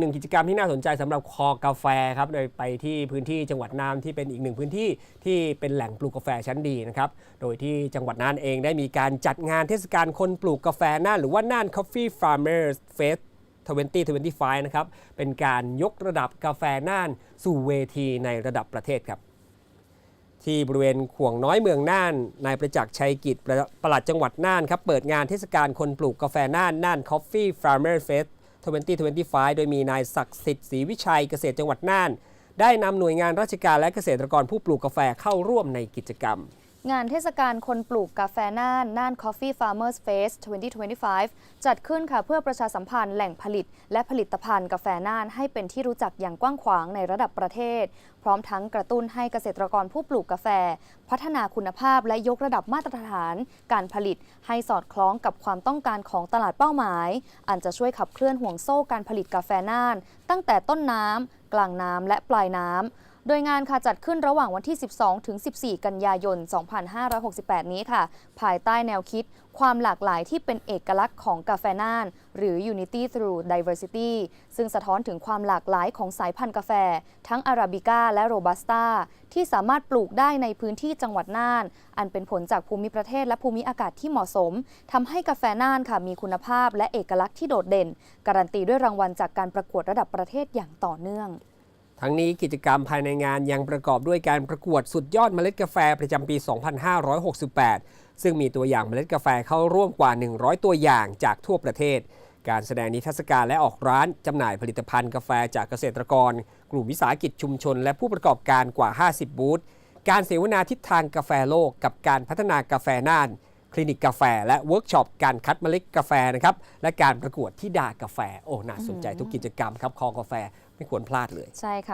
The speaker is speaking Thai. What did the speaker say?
หนึ่งกิจกรรมที่น่าสนใจสำหรับคอกาแฟครับโดยไปที่พื้นที่จังหวัดน่านที่เป็นอีกหนึ่งพื้นที่ที่เป็นแหล่งปลูกกาแฟชั้นดีนะครับ โดยที่จังหวัดน่านเองได้มีการจัดงานเทศกาลคนปลูกกาแฟน่านหรือว่าน่าน Coffee Farmers Fest 2025 นะครับ เป็นการยกระดับกาแฟน่านสู่เวทีในระดับประเทศครับที่บริเวณขวงน้อยเมืองน่าน นายประจักษ์ชัยกิจประปลัดจังหวัดน่านครับ เปิดงานเทศกาลคนปลูกกาแฟน่าน น่าน Coffee Farmer Fest 2025 โดยมีนายศักดิ์สิทธิ์ศรีวิชัยเกษตรจังหวัดน่าน ได้นำหน่วยงานราชการและเกษตรกรผู้ปลูกกาแฟเข้าร่วมในกิจกรรม งานเทศกาลคนปลูกกาแฟน่าน น่าน Coffee Farmers Fest 2025 จัดขึ้นค่ะเพื่อประชาสัมพันธ์แหล่งผลิต และผลิตภัณฑ์กาแฟน่านให้เป็นที่รู้จักอย่างกว้างขวางในระดับประเทศ พร้อมทั้งกระตุ้นให้เกษตรกรผู้ปลูกกาแฟ พัฒนาคุณภาพและยกระดับมาตรฐาน การผลิตให้สอดคล้องกับความต้องการของตลาดเป้าหมาย อันจะช่วยขับเคลื่อนห่วงโซ่การผลิตกาแฟน่าน ตั้งแต่ต้นน้ำกลางน้ำและปลายน้ำ โดยงานค่ะจัดขึ้นระหว่างวันที่ 12 ถึง 14 กันยายน 2568 นี้ค่ะ ภายใต้แนวคิด ความหลากหลายที่เป็นเอกลักษณ์ของกาแฟน่าน หรือ Unity through Diversity ซึ่งสะท้อนถึงความหลากหลายของสายพันธุ์กาแฟ ทั้งอาราบิก้าและโรบัสต้าที่สามารถปลูกได้ในพื้นที่จังหวัดน่าน อันเป็นผลจากภูมิประเทศและภูมิอากาศที่เหมาะสมทำให้กาแฟน่านค่ะมีคุณภาพและเอกลักษณ์ที่โดดเด่น การันตีด้วยรางวัลจากการประกวดระดับประเทศอย่างต่อเนื่อง ทั้งนี้กิจกรรมภายในงานยังประกอบด้วยการประกวดสุดยอดเมล็ดกาแฟประจำปี 2568 ซึ่งมีตัวอย่างเมล็ดกาแฟเข้าร่วมกว่า 100 ตัวอย่างจากทั่วประเทศ การแสดงนิทรรศการและออกร้านจำหน่ายผลิตภัณฑ์กาแฟจากเกษตรกร กลุ่มวิสาหกิจชุมชน และผู้ประกอบการกว่า 50 บูธ การเสวนาทิศทางกาแฟโลกกับการพัฒนากาแฟน่าน คลินิกกาแฟ และเวิร์กช็อปการคัดเมล็ดกาแฟนะครับและการประกวดที่ดากาแฟ โอ้น่าสนใจทุกกิจกรรมครับคอกาแฟไม่ควรพลาดเลย ใช่ค่ะ